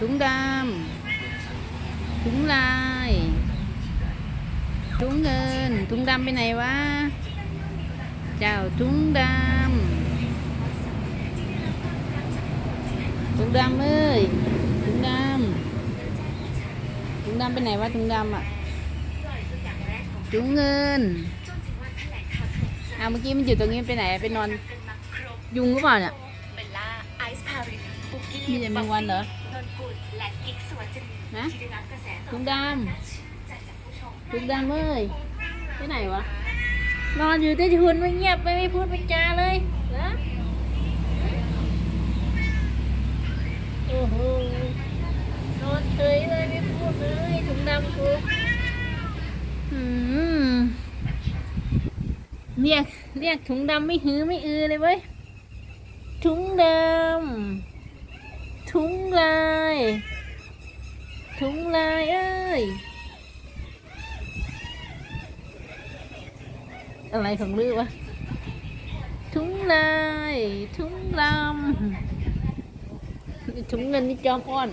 ถุงดำถุงลาย ถุงเงิน ถุงดำไปไหนวะ เจ้าถุงดำถุงดำเอ้ยถุงดำถุงดำไปไหนวะถุงดำอะ ถุงเงินเอาเมื่อกี้มันอยู่ตรงนี้มันไปไหนไปนอน ยุงหรือเปล่าเนี่ยเบลล่าไอซ์พาริสบุกกี้มีแต่แมงวันเหรอ นนกุลและกิ๊กสวนจินฮะที่ได้รับกระแสตอบถุงดจากจากผู้ชมำถุงดำเอ้ยไปไหนวะ นอนอยู่ใต้ทุนไม่เงียบไม่ไม่พูดไม่จาเลยเหรอโอ้โห นอนเฉยเลยไม่พูดเลยถุงดำกูอืมเรียกเรียกถุงดำไม่หือไม่อือเลยเว้ยถุงดำ ถุงลายถุงลายเอ้ย อะไรของลือวะถุงลายถุงลำถุงเงินนี่จอมอ้อน